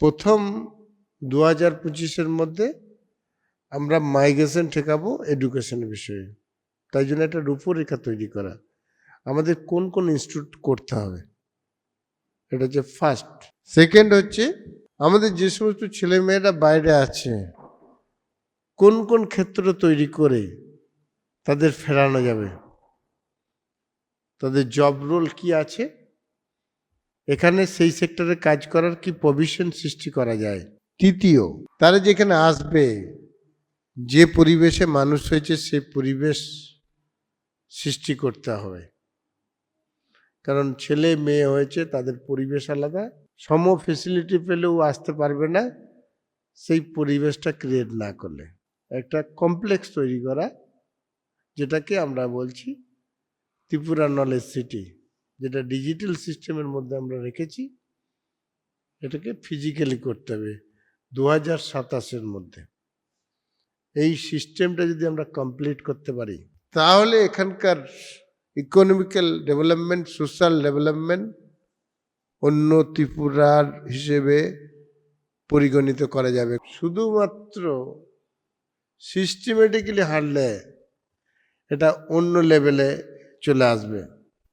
প্রথম দু হাজার পঁচিশের মধ্যে আমরা মাইগ্রেশন ঠেকাবো এডুকেশনের বিষয়ে। তাই জন্য একটা রূপরেখা তৈরি করা। আমাদের কোন কোন ইনস্টিটিউট করতে হবে? এটা হচ্ছে ফার্স্ট সেকেন্ড হচ্ছে আমাদের যে সমস্ত ছেলেমেয়েরা বাইরে আছে, কোন কোন ক্ষেত্র তৈরি করে তাদের ফেরানো যাবে? তাদের জব রোল কি আছে? এখানে সেই সেক্টরে কাজ করার কি প্রভিশন সৃষ্টি করা যায়? তৃতীয়, তারা যেখানে আসবে, যে পরিবেশে মানুষ হয়েছে সেই পরিবেশ সৃষ্টি করতে হবে। কারণ ছেলে মেয়ে হয়েছে, তাদের পরিবেশ আলাদা। সম ফেসিলিটি পেলেও আসতে পারবে না, সেই পরিবেশটা ক্রিয়েট না করলে। একটা কমপ্লেক্স তৈরি করা, যেটাকে আমরা বলছি ত্রিপুরা নলেজ সিটি যেটা ডিজিটাল সিস্টেমের মধ্যে আমরা রেখেছি, এটাকে ফিজিক্যালি করতে হবে দু হাজার সাতাশের মধ্যে। এই সিস্টেমটা যদি আমরা কমপ্লিট করতে পারি, তাহলে এখানকার ইকোনমিক্যাল ডেভেলপমেন্ট সোশ্যাল ডেভেলপমেন্ট অন্য ত্রিপুরার হিসেবে পরিগণিত করা যাবে। শুধুমাত্র সিস্টেমেটিক্যালি হারলে এটা অন্য লেভেলে চলে আসবে।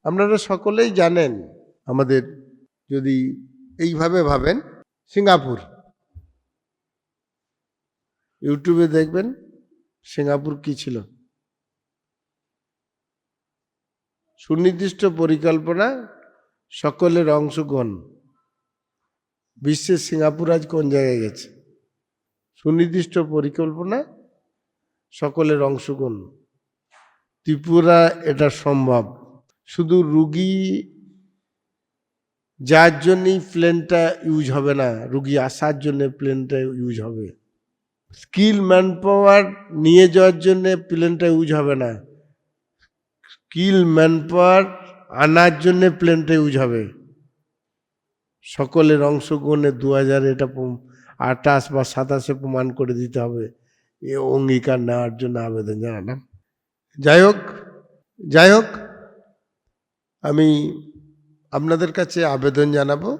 আপনারা সকলেই জানেন আমাদের যদি এইভাবে ভাবেন, সিঙ্গাপুর। ইউটিউবে দেখবেন সিঙ্গাপুর কি ছিল। সুনির্দিষ্ট পরিকল্পনা, সকলের অংশগ্রহণ। বিশ্বের সিঙ্গাপুর আজ কোন জায়গায় গেছে? সুনির্দিষ্ট পরিকল্পনা, সকলের অংশগ্রহণ। ত্রিপুরা এটা সম্ভব। শুধু রুগী যার জন্যই প্লেনটা ইউজ হবে না, রুগী আসার জন্য প্লেনটা ইউজ হবে। স্কিল ম্যান পাওয়ার নিয়ে যাওয়ার জন্য প্লেনটা ইউজ হবে না। স্কিল ম্যান পাওয়ার আনার জন্যে প্লেনটা ইউজ হবে। সকলের অংশগ্রহণে দু হাজার এটা আঠাশ বা সাতাশে প্রমাণ করে দিতে হবে। এ অঙ্গীকার নেওয়ার জন্য আবেদন জানালাম। যাই হোক যাই হোক আমি আপনাদের কাছে আবেদন জানাব।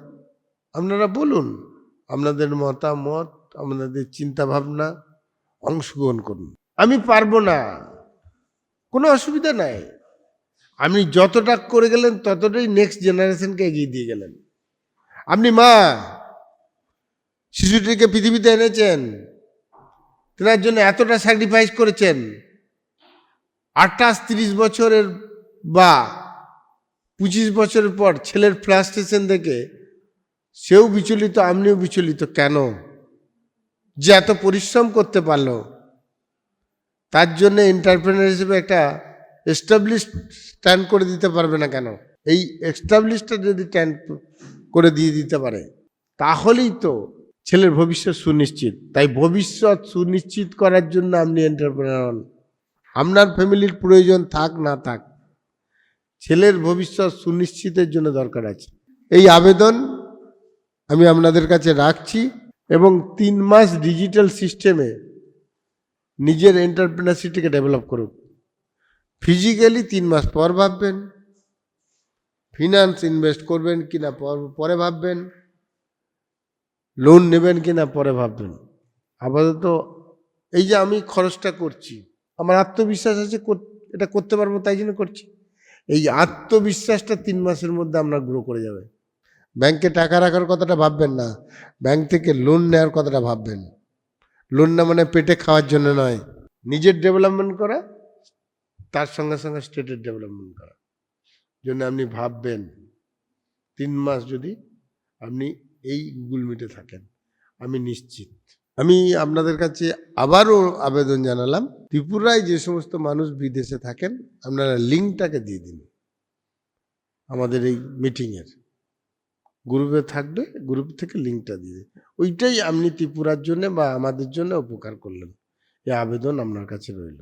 আপনারা বলুন, আপনাদের মতামত, আপনাদের চিন্তা ভাবনা অংশগ্রহণ করুন। আমি পারব না। কোনো অসুবিধা নাই। আপনি যতটা করে গেলেন, ততটাই নেক্সট জেনারেশনকে এগিয়ে দিয়ে গেলেন। আপনি মা, শিশুটিকে পৃথিবীতে এনেছেন। তেনার জন্য এতটা স্যাক্রিফাইস করেছেন। আঠাশ তিরিশ বছরের বা পঁচিশ বছরের পর ছেলের ফ্লাস্টেশন দেখে সেও বিচলিত আপনিও বিচলিত, কেন? যে এত পরিশ্রম করতে পারল। তার জন্য এন্টারপ্রেনার হিসেবে একটা এস্টাবলিশ স্ট্যান্ড করে দিতে পারবে না কেন? এই এস্টাবলিশটা যদি স্ট্যান্ড করে দিয়ে দিতে পারে, তাহলেই তো ছেলের ভবিষ্যৎ সুনিশ্চিত। তাই ভবিষ্যৎ সুনিশ্চিত করার জন্য আপনি এন্টারপ্রেনার হন। আপনার ফ্যামিলির প্রয়োজন থাক, না থাক। ছেলের ভবিষ্যৎ সুনিশ্চিতের জন্য দরকার আছে। এই আবেদন আমি আপনাদের কাছে রাখছি এবং তিন মাস ডিজিটাল সিস্টেমে নিজের এন্টারপ্রেনারশিপটিকে ডেভেলপ করুক ফিজিক্যালি তিন মাস পর ভাববেন, ফিনান্স ইনভেস্ট করবেন কিনা পর- পরে ভাববেন, লোন নেবেন কি না পরে ভাববেন। আপাতত এই যে আমি খরচটা করছি, আমার আত্মবিশ্বাস আছে এটা করতে পারব তাই জন্য করছি। এই আত্মবিশ্বাসটা তিন মাসের মধ্যে আপনার গ্রো করে যাবে। ব্যাংকে টাকা রাখার কথাটা ভাববেন না। ব্যাংক থেকে লোন নেওয়ার কথাটা ভাববেন। লোন না মানে পেটে খাওয়ার জন্য নয়। নিজের ডেভেলপমেন্ট করা, তার সঙ্গে সঙ্গে স্টেটের ডেভেলপমেন্ট করা। জন্য আপনি ভাববেন, তিন মাস যদি আপনি এই গুগল মিটে থাকেন, আমি নিশ্চিত। আমি আপনাদের কাছে আবারও আবেদন জানালাম, ত্রিপুরায় যে সমস্ত মানুষ বিদেশে থাকেন, আপনারা লিঙ্কটাকে দিয়ে দিন। আমাদের এই মিটিংয়ের গ্রুপে থাকবে, গ্রুপ থেকে লিঙ্কটা দিয়ে ওইটাই আপনি ত্রিপুরার জন্য বা আমাদের জন্য উপকার করলেন। এই আবেদন আপনার কাছে রইল।